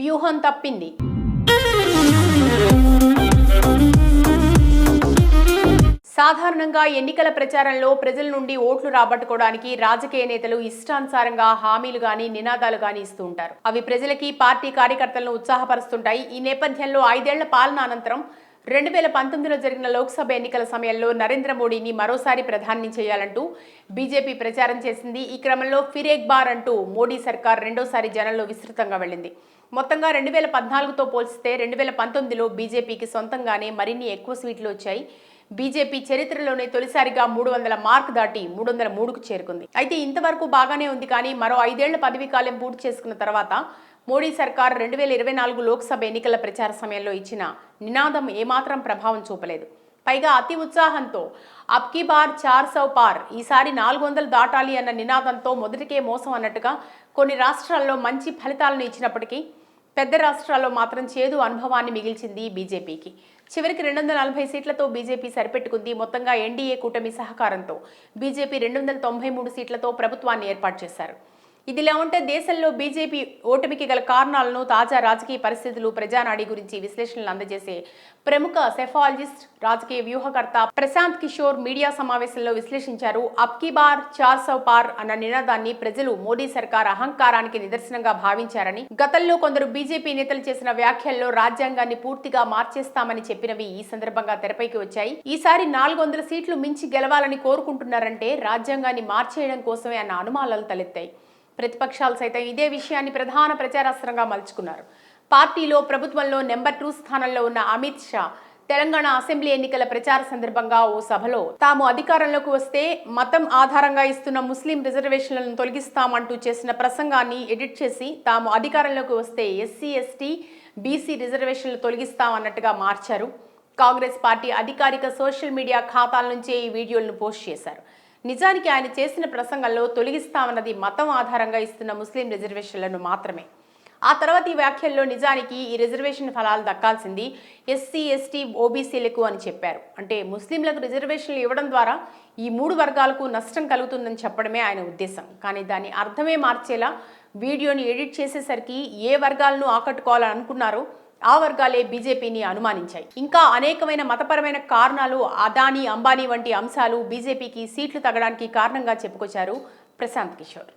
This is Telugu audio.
వ్యూహం తప్పింది. సాధారణంగా ఎన్నికల ప్రచారంలో ప్రజల నుండి ఓట్లు రాబట్టుకోవడానికి రాజకీయ నేతలు ఇష్టానుసారంగా హామీలు గాని నినాదాలు గాని ఇస్తూ ఉంటారు. అవి ప్రజలకి పార్టీ కార్యకర్తలను ఉత్సాహపరుస్తుంటాయి. ఈ నేపథ్యంలో ఐదేళ్ళ పాలన అనంతరం రెండు వేల పంతొమ్మిదిలో జరిగిన లోక్సభ ఎన్నికల సమయంలో నరేంద్ర మోడీని మరోసారి ప్రధాని చేయాలంటూ బీజేపీ ప్రచారం చేసింది. ఈ క్రమంలో ఫిరేక్ బార్ అంటూ మోడీ సర్కార్ రెండోసారి జనంలో విస్తృతంగా వెళ్ళింది. మొత్తంగా రెండు వేల పద్నాలుగుతో పోల్చితే రెండు వేల పంతొమ్మిదిలో బీజేపీకి సొంతంగానే మరిన్ని ఎక్కువ సీట్లు వచ్చాయి. బీజేపీ చరిత్రలోనే తొలిసారిగా మూడు వందల మార్క్ దాటి మూడు వందల మూడుకు చేరుకుంది. అయితే ఇంతవరకు బాగానే ఉంది కానీ మరో ఐదేళ్ళ పదవీకాలం పూర్తి చేసుకున్న తర్వాత మోడీ సర్కార్ రెండు వేల ఇరవై నాలుగు లోక్సభ ఎన్నికల ప్రచార సమయంలో ఇచ్చిన నినాదం ఏమాత్రం ప్రభావం చూపలేదు. పైగా అతి ఉత్సాహంతో అబ్కీ బార్ చార్ సౌ పార్ ఈసారి నాలుగు వందలు దాటాలి అన్న నినాదంతో మొదటికే మోసం అన్నట్టుగా కొన్ని రాష్ట్రాల్లో మంచి ఫలితాలను ఇచ్చినప్పటికీ పెద్ద రాష్ట్రాల్లో మాత్రం చేదు అనుభవాన్ని మిగిల్చింది బీజేపీకి. చివరికి రెండు వందల నలభై సీట్లతో బీజేపీ సరిపెట్టుకుంది మొత్తంగా ఎన్డీఏ కూటమి సహకారంతో. బీజేపీ రెండు వందల తొంభై మూడు సీట్లతో ప్రభుత్వాన్ని ఏర్పాటు చేశారు. ఇదిలా ఉంటే దేశంలో బీజేపీ ఓటమికి గల కారణాలను తాజా రాజకీయ పరిస్థితులు ప్రజానాడి గురించి విశ్లేషణలు అందజేసే ప్రముఖ సెఫాలజిస్ట్ రాజకీయ వ్యూహకర్త ప్రశాంత్ కిషోర్ మీడియా సమావేశంలో విశ్లేషించారు. అబ్కీ బార్ చార్ సౌ పార్ అన్న నినాదాన్ని ప్రజలు మోడీ సర్కార్ అహంకారానికి నిదర్శనంగా భావించారని గతంలో కొందరు బీజేపీ నేతలు చేసిన వ్యాఖ్యల్లో రాజ్యాంగాన్ని పూర్తిగా మార్చేస్తామని చెప్పినవి ఈ సందర్భంగా తెరపైకి వచ్చాయి. ఈసారి నాలుగు వందల సీట్లు మించి గెలవాలని కోరుకుంటున్నారంటే రాజ్యాంగాన్ని మార్చేయడం కోసమే అన్న అనుమానాలు తలెత్తాయి. ప్రతిపక్షాలు సైతం ఇదే విషయాన్ని ప్రధాన ప్రచారాస్త్రంగా మలుచుకున్నారు. పార్టీలో ప్రభుత్వంలో నెంబర్ టూ స్థానంలో ఉన్న అమిత్ షా తెలంగాణ అసెంబ్లీ ఎన్నికల ప్రచార సందర్భంగా ఓ సభలో తాము అధికారంలోకి వస్తే మతం ఆధారంగా ఇస్తున్న ముస్లిం రిజర్వేషన్లను తొలగిస్తామంటూ చేసిన ప్రసంగాన్ని ఎడిట్ చేసి తాము అధికారంలోకి వస్తే ఎస్సీ ఎస్టీ బీసీ రిజర్వేషన్లు తొలగిస్తామన్నట్టుగా మార్చారు. కాంగ్రెస్ పార్టీ అధికారిక సోషల్ మీడియా ఖాతాల నుంచే ఈ వీడియోలను పోస్ట్ చేశారు. నిజానికి ఆయన చేసిన ప్రసంగంలో తొలగిస్తామన్నది మతం ఆధారంగా ఇస్తున్న ముస్లిం రిజర్వేషన్లను మాత్రమే. ఆ తర్వాత ఈ వ్యాఖ్యల్లో నిజానికి ఈ రిజర్వేషన్ ఫలాలు దక్కాల్సింది ఎస్సీ ఎస్టీ ఓబీసీలకు అని చెప్పారు. అంటే ముస్లింలకు రిజర్వేషన్లు ఇవ్వడం ద్వారా ఈ మూడు వర్గాలకు నష్టం కలుగుతుందని చెప్పడమే ఆయన ఉద్దేశం. కానీ దాని అర్థమే మార్చేలా వీడియోని ఎడిట్ చేసేసరికి ఏ వర్గాలను ఆకట్టుకోవాలని అనుకున్నారో ఆ వర్గాలే బీజేపీని అనుమానించాయి. ఇంకా అనేకమైన మతపరమైన కారణాలు అదానీ అంబానీ వంటి అంశాలు బీజేపీకి సీట్లు తగ్గడానికి కారణంగా చెప్పుకొచ్చారు ప్రశాంత్ కిషోర్.